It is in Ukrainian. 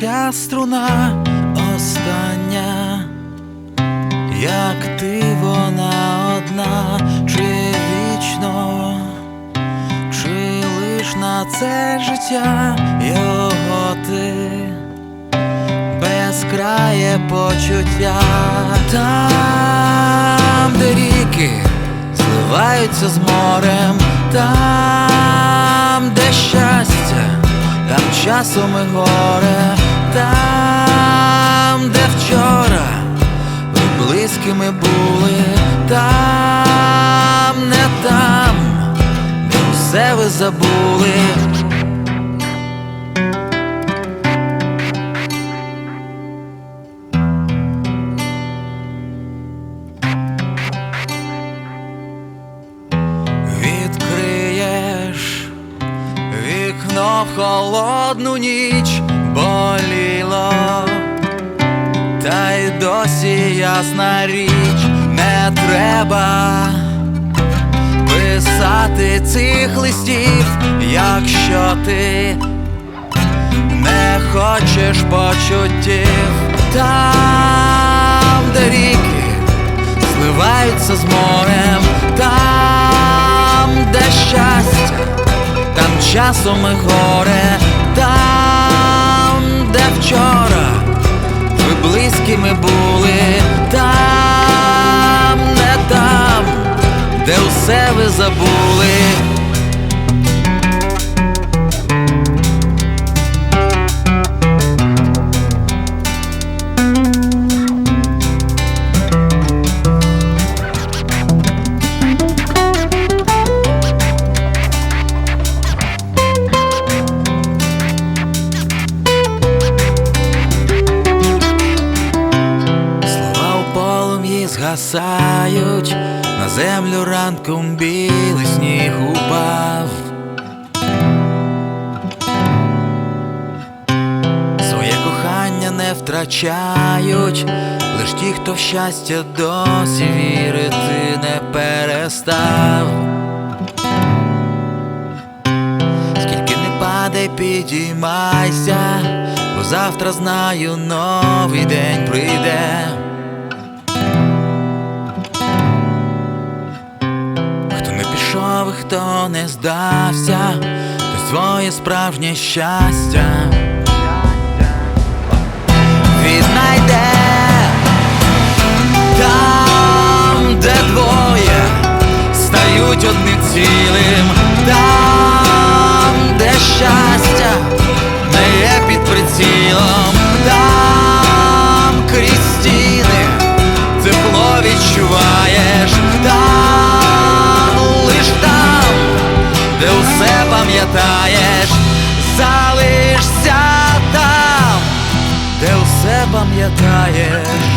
та остання, як ти вона одна, чи вічно, чи лиш на це життя його ти? Безкрає почуття. Там, де ріки зливаються з морем, там, де щастя, там часом і горе, там, де вчора ви близькими були, там, не там, де все ви забули. Відкриєш вікно в холодну ніч боліло, та й досі ясна річ не треба писати цих листів, якщо ти не хочеш почуттів. Там, де ріки зливаються з морем, там, де щастя, там часом і горе, там, вчора ви близькими були, там, не там, де усе ви забули. Згасають, на землю ранком білий сніг упав. Своє кохання не втрачають, лиш ті, хто в щастя досі вірити не перестав. Скільки не падай, підіймайся, бо завтра знаю, новий день прийде. Хто не здався, Ти своє справжнє щастя. Віднайде там, де двоє стають одним цілим, залишся там, де все пам'ятаєш.